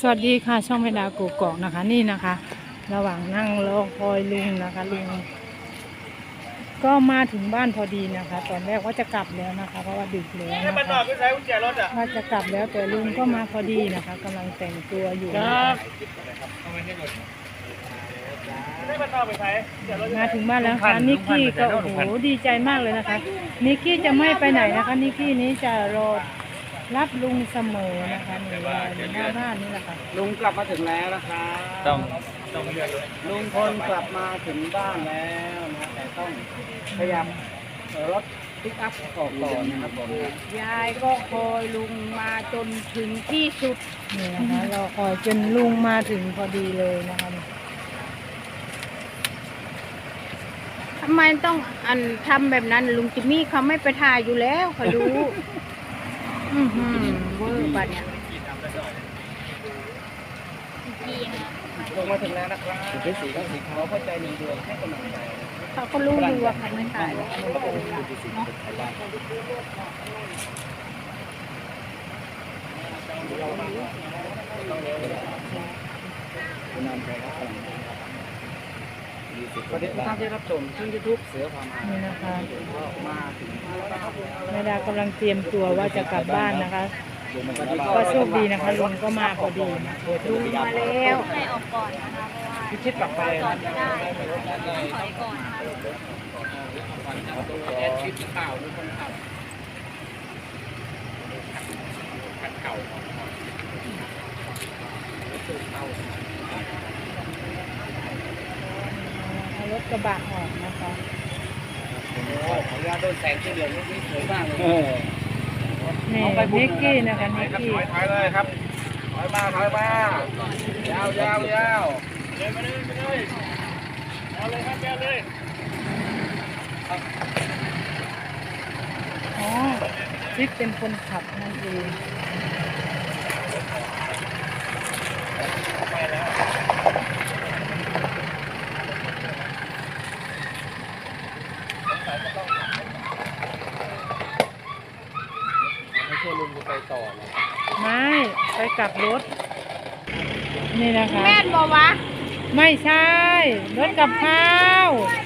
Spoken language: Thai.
สวัสดีค่ะช่องเวลากูกอกนะคะนี่นะคะ ระหว่างนั่งรอคอยลุงนะคะลุงก็มาถึงบ้านพอดีนะคะ ตอนแรกว่าจะกลับแล้วนะคะ เพราะว่าดึกแล้วให้นะมันนอคะนก็ใช้กุญแจรถอะว่าจะกลับแล้วแต่ลุงก็มาพอดีนะคะกำลังแต่งตัวอยู่คนะรัคะบให้มันนอนไปใช้กุญแจรถมาถึงบ้านแล้วค่ะนิกกี้ก็โอ้โหดีใจมากเลยนะคะนิกกี้จะไม่ไปไหนนะคะนิกกี้นี้จะรอ รับลุงเสมอนะคะนี่อยู่หน้าบ้านนี่แหละค่ะ ลุงกลับมาถึงแล้วนะครับต้องต้องเลือกรถลุงพลกลับมาถึงบ้านแล้วนะแต่ต้องพยายามเอ่อรถปิกอัพออกก่อนนะครับผมยายก็คอยลุงมาจนถึงที่สุดนี่นะคะรอคอยจนลุงมาถึงพอดีเลยนะคะทำไมต้องอันทำแบบนั้นลุงจิมมี่เขาไม่ไปถ่ายอยู่แล้วเขารู้ อือหือเวอร์ปะเนี่ยลงมาถึงแล้วนะครับสีสีก็สีขาวเข้าใจหนึ่งดวงให้กำลังใจเขาก็รู้อยู่ว่าเขาไม่ถ่ายแล้วสวัสดีทุกท่านที่รับชมช่องยูทูบเสือความหานี่นะคะก็มาถึง ดากำลังเตรียมตัวว่าจะกลับบ้านนะคะ ก็โชคดีนะคะลุงก็มาพอดีลุงมาแล้วให้ออกก่อนนะคะเพราะว่าพิชิตกลับไปจอดไม่ได้ต้องถอยก่อนค่ะแอดชิดข่าวทุกคนขับเอารถกระบะออกนะคะ ขออนุญาตโดนแสงสีเหลืองนิดนี้สวยมากเลยนี่นิกกี้นะคะนิกกี้ถอยเลยครับถอยมาถอยมายาวยาวยาวเดินมาเลยไปเลยเอาเลยครับแกเลยอ๋อนิกเป็นคนขับนั่นเอง ลุงจะไปต่อเลยไม่ไปกลับรถ นี่นะคะ แม่นบอกวะไม่ใช่ รถกับข้าวไ